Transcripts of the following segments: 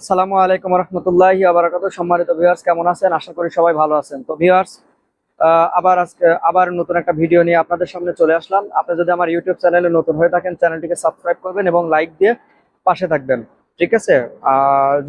আসসালামু আলাইকুম রহমতুল্লাহি আবরাকাত সম্মানিত ভিউয়ার্স কেমন আছেন? আশা করি সবাই ভালো আছেন। তো ভিউয়ার্স আবার আজকে, আবার নতুন একটা ভিডিও নিয়ে আপনাদের সামনে চলে আসলাম। আপনি যদি আমার ইউটিউব চ্যানেলে নতুন হয়ে থাকেন, চ্যানেলটিকে সাবস্ক্রাইব করবেন এবং লাইক দিয়ে পাশে থাকবেন। ঠিক আছে?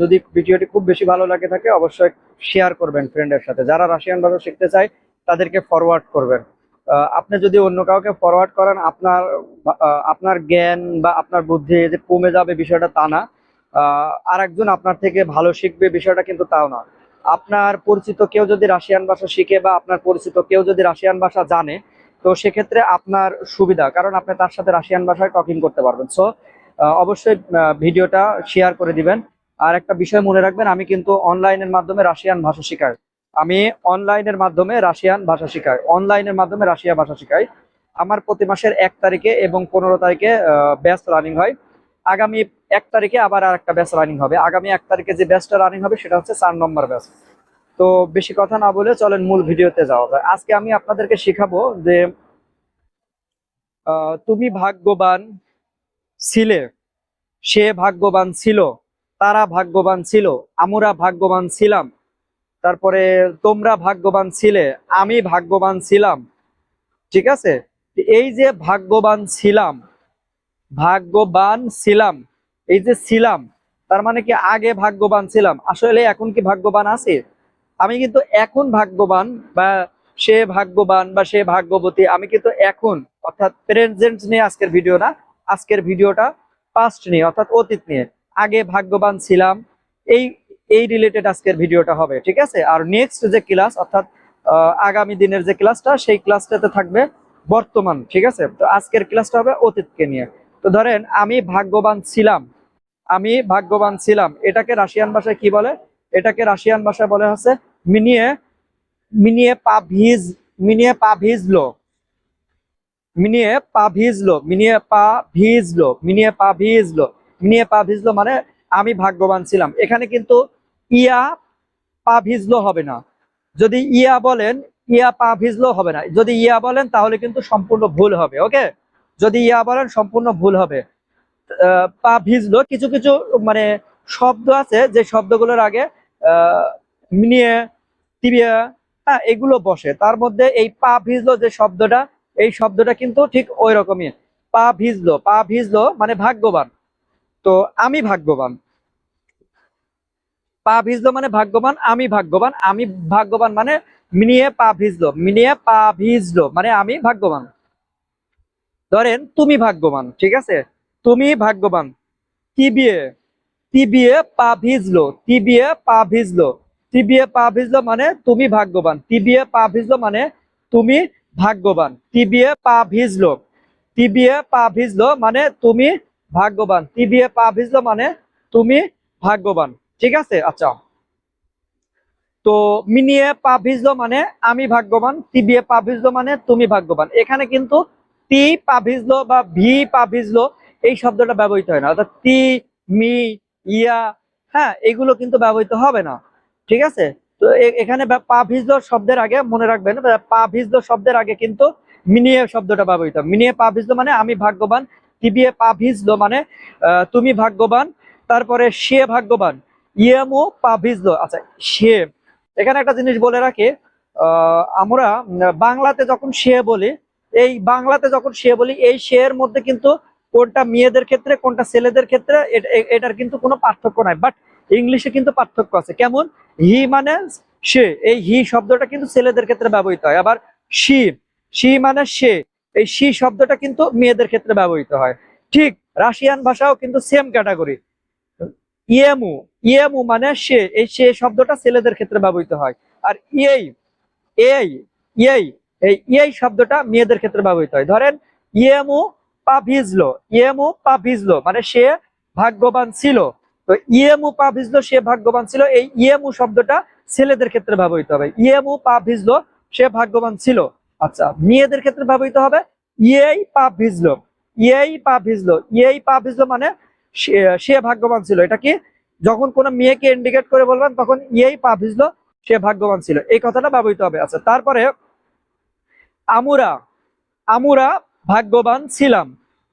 যদি ভিডিওটি খুব বেশি ভালো লাগে থাকে, অবশ্যই শেয়ার করবেন ফ্রেন্ডের সাথে। যারা রাশিয়ান ভাষা শিখতে চায়, তাদেরকে ফরওয়ার্ড করবেন। আপনি যদি অন্য কাউকে ফরওয়ার্ড করেন, আপনার আপনার জ্ঞান বা আপনার বুদ্ধি যে কমে যাবে বিষয়টা তা না। আর একজন আপনার থেকে ভালো শিখবে বিষয়টা কিন্তু তাও না। আপনার পরিচিত কেউ যদি রাশিয়ান ভাষা শিখে বা আপনার পরিচিত কেউ যদি রাশিয়ান ভাষা জানে, তো সেক্ষেত্রে আপনার সুবিধা, কারণ আপনি তার সাথে রাশিয়ান ভাষায় টকিং করতে পারবেন। সো অবশ্যই ভিডিওটা শেয়ার করে দিবেন। আর একটা বিষয় মনে রাখবেন, আমি কিন্তু অনলাইনের মাধ্যমে রাশিয়ান ভাষা শেখাই। আমি অনলাইনের মাধ্যমে রাশিয়ান ভাষা শেখাই। অনলাইনের মাধ্যমে রাশিয়া ভাষা শেখাই। আমার প্রতি মাসের এক তারিখে এবং পনেরো তারিখে ব্যাচ রানিং হয়। আগামী এক তারিখে আবার আর একটা ব্যাচ রানিং হবে। আগামী এক তারিখে যে ব্যাচটা রানিং হবে, সেটা হচ্ছে চার নম্বর ব্যাচ তো বেশি কথা না বলে চলেন মূল ভিডিওতে যাওয়া যায় আজকে আমি আপনাদেরকে শেখাবো যে তুমি ভাগ্যবান ছিলে, সে ভাগ্যবান ছিল, তারা ভাগ্যবান ছিল, আমরা ভাগ্যবান ছিলাম, তারপরে তোমরা ভাগ্যবান ছিলে, আমি ভাগ্যবান ছিলাম। ঠিক আছে? এই যে ভাগ্যবান ছিলাম ভাগ্যবান ছিলাম এই যে ছিলাম, তার মানে কি আগে ভাগ্যবান ছিলাম? আসলে এখন কি ভাগ্যবান আছে? আমি কিন্তু এখন ভাগ্যবান বা সে ভাগ্যবান বা সে ভাগ্যবতী, আমি কিন্তু এখন, অর্থাৎ প্রেজেন্ট নিয়ে আজকের ভিডিও না, আজকের ভিডিওটা পাস্ট নিয়ে, অর্থাৎ অতীত নিয়ে, আগে ভাগ্যবান ছিলাম, এই এই রিলেটেড আজকের ভিডিওটা হবে, ঠিক আছে? আর নেক্সট যে ক্লাস অর্থাৎ আগামী দিনের যে ক্লাসটা সেই ক্লাসটাতে থাকবে বর্তমান, ঠিক আছে? তো আজকের ক্লাসটা হবে অতীতকে নিয়ে। তো ধরেন, আমি ভাগ্যবান ছিলাম আমি ভাগ্যবান ছিলাম। এটাকে রাশিয়ান ভাষায় কি বলে? এটাকে রাশিয়ান ভাষায় বলে হচ্ছে মিনিয়ে মিনিয়ে পা ভিজ, মিনিয়ে পা ভিজলো। মিনিয়ে পা ভিজলো, মিনিয়ে পা ভিজলো, মিনিয়ে পা ভিজলো। মিনিয়ে পা ভিজলো মানে আমি ভাগ্যবান ছিলাম। এখানে কিন্তু ইয়া পা ভিজলো হবে না। যদি ইয়া বলেন, ইয়া পা ভিজলো হবে না। যদি ইয়া বলেন তাহলে কিন্তু সম্পূর্ণ ভুল হবে, ওকে? যদি ইয়া বলেন সম্পূর্ণ ভুল হবে। পা ভিজলো। কিছু কিছু মানে শব্দ আছে, যে শব্দগুলোর আগে মিনিয়ে টিবিয়া হ্যাঁ এগুলো বসে। তার মধ্যে এই পা ভিজলো যে শব্দটা, এই শব্দটা কিন্তু ঠিক ওই রকমই। পা ভিজলো পা ভিজলো মানে ভাগ্যবান। তো আমি ভাগ্যবান। পা ভিজলো মানে ভাগ্যবান, আমি ভাগ্যবান। আমি ভাগ্যবান মানে মিনিয়ে পা ভিজলো। মিনিয়ে পা ভিজলো মানে আমি ভাগ্যবান। ধরেন তুমি ভাগ্যবান, ঠিক আছে? তুমি ভাগ্যবান। টিবিয়ে টিবিয়ে পা ভিজলো টিবিয়ে পা ভিজলো। টিবিয়ে পা ভিজলো মানে তুমি ভাগ্যবান। টিবিয়ে পা ভিজলো মানে তুমি ভাগ্যবান। টিবিয়ে পা ভিজলো। টিবিয়ে পা ভিজলো মানে তুমি ভাগ্যবান। টিবিয়ে পা ভিজলো মানে তুমি ভাগ্যবান। ঠিক আছে? আচ্ছা। তো মিনিয়ে পা ভিজলো মানে আমি ভাগ্যবান। টিবিয়ে পা ভিজলো মানে তুমি ভাগ্যবান। এখানে কিন্তু টি পা ভিজলো বা ভি পা ভিজলো এই শব্দটা ব্যবহৃত হয় না। অর্থাৎ তি, মি, ইয়া হ্যাঁ এগুলো কিন্তু ব্যবহৃত হবে না। ঠিক আছে? তো এখানে পা ভিজলো শব্দের আগে মনে রাখবেন পা ভিজলো শব্দের আগে কিন্তু মিনিয়ে শব্দটা ব্যবহৃত। মিনিয়ে পা ভিজলো মানে আমি ভাগ্যবান টিবিয়ে পা ভিজলো মানে তুমি ভাগ্যবান, তারপরে সে ভাগ্যবান, ইয়েমো পা ভিজলো। আচ্ছা সে, এখানে একটা জিনিস বলে রাখি আমরা বাংলাতে যখন সে বলি, এই বাংলাতে যখন সে বলি, এই সে এর মধ্যে কিন্তু কোনটা মেয়েদের ক্ষেত্রে, কোনটা ছেলেদের ক্ষেত্রে এটার কিন্তু কোনো পার্থক্য নাই। বাট ইংলিশে কিন্তু পার্থক্য আছে। কেমন? হি মানে সে। এই হি শব্দটা কিন্তু ছেলেদের ক্ষেত্রে ব্যবহৃত হয়। আবার শি শি মানে সে। এই শি শব্দটা কিন্তু মেয়েদের ক্ষেত্রে ব্যবহৃত হয়। ঠিক রাশিয়ান ভাষাও কিন্তু সেম ক্যাটাগরি ইয়েমু ইয়েমু মানে সে। এই সে শব্দটা ছেলেদের ক্ষেত্রে ব্যবহৃত হয়। আর এই এই এই এই এই শব্দটা মেয়েদের ক্ষেত্রে ব্যবহৃত হয়। ধরেন ইয়েমু পা ভিজলো, ইয়েমু পা ভিজলো মানে সে ভাগ্যবান ছিল। তো ইয়েমু পা ভিজলো, সে ভাগ্যবান ছিল, এই ইয়েমু শব্দটা ছেলেদের ক্ষেত্রে ব্যবহৃত হবে। ইয়েমু পা ভিজলো, সে ভাগ্যবান ছিল। আচ্ছা মেয়েদের ক্ষেত্রে ব্যবহৃত হবে, ইয়েই পা ভিজলো, ইয়েই পা ভিজলো, ইয়েই পা ভিজলো মানে সে- ভাগ্যবান ছিল। এটা কি? যখন কোনো মেয়েকে ইন্ডিকেট করে বলবেন, তখন ইয়েই পা ভিজলো, সে ভাগ্যবান ছিল। এই কথাটা ব্যবহৃত হবে। আচ্ছা তারপরে আমুরা আমুরা ভাগ্যবান ছিলাম।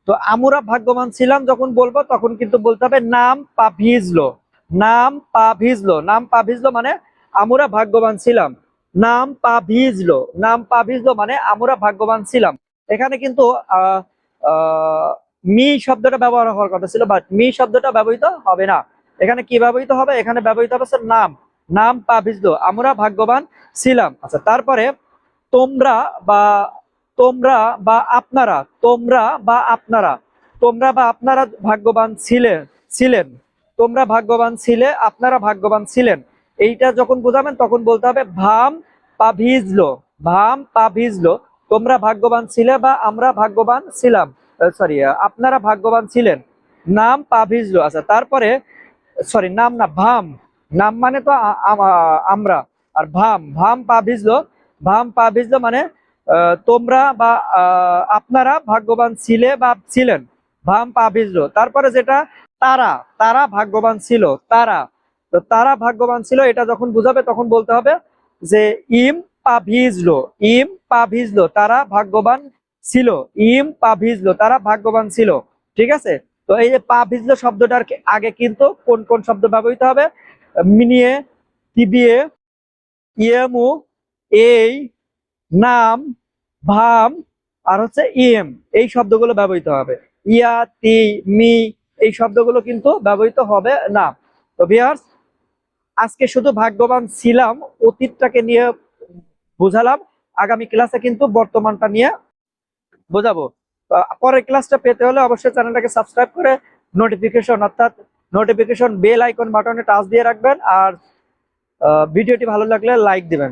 তো আমরা ভাগ্যবান ছিলাম যখন বলব, তখন কিন্তু বলতে হবে নাম পা ভিজলো। নাম পা ভিজলো। নাম পা ভিজলো মানে আমরা ভাগ্যবান ছিলাম। নাম পা ভিজলো। নাম পা ভিজলো মানে আমরা ভাগ্যবান ছিলাম। এখানে কিন্তু মি শব্দটা ব্যবহার হওয়ার কথা ছিল বাট মি শব্দটা ব্যবহৃত হবে না। এখানে কি ব্যবহৃত হবে? এখানে ব্যবহৃত হবে হচ্ছে নাম। নাম পা ভিজলো। আমরা ভাগ্যবান ছিলাম। আচ্ছা তারপরে তোমরা বা তোমরা বা আপনারা, তোমরা বা আপনারা, তোমরা বা আপনারা ভাগ্যবান ছিলেন ছিলেন। তোমরা ভাগ্যবান ছিলে, আপনারা ভাগ্যবান ছিলেন। এইটা যখন বোঝাবেন, তখন বলতে হবে, ভাম পা ভিজলো, ভাম পা ভিজলো, তোমরা ভাগ্যবান ছিলে বা আমরা ভাগ্যবান ছিলাম। সরি আপনারা ভাগ্যবান ছিলেন, নাম পা ভিজলো। আচ্ছা তারপরে সরি নাম না, ভাম। নাম মানে তো আমরা। আর ভাম ভাম পা ভিজলো, ভাম পা ভিজলো মানে তোমরা বা আপনারা ভাগ্যবান ছিলে বা ছিলেন। ভাম পা তারপরে যেটা, তারা তারা ভাগ্যবান ছিল, তারা। তো তারা ভাগ্যবান ছিল, এটা যখন বুঝাবে তখন বলতে হবে যে, ইম পা ভিজলো, ইম পা ভিজলো, তারা ভাগ্যবান ছিল, ইম পা ভিজলো, তারা ভাগ্যবান ছিল। ঠিক আছে? তো এই যে পা ভিজলো শব্দটার আগে কিন্তু কোন কোন শব্দ ব্যবহৃত হবে? মিনিয়ে, তিবিয়ে, ইয়েমু, এই, নাম ভাম আর হচ্ছে ইএম এই শব্দগুলো ব্যবহৃত হবে। ইয়া, তি, মি, এই শব্দগুলো কিন্তু ব্যবহৃত হবে না। তো ভিউয়ার্স আজকে শুধু ভাগ্যবান ছিলাম, অতীতটাকে নিয়ে বুঝালাম, আগামী ক্লাসে কিন্তু বর্তমানটা নিয়ে বোঝাবো। পরের ক্লাসটা পেতে হলে অবশ্যই চ্যানেলটাকে সাবস্ক্রাইব করে নোটিফিকেশন অর্থাৎ নোটিফিকেশন বেল আইকন বাটনে টাচ দিয়ে রাখবেন, আর ভিডিওটি ভালো লাগলে লাইক দিবেন।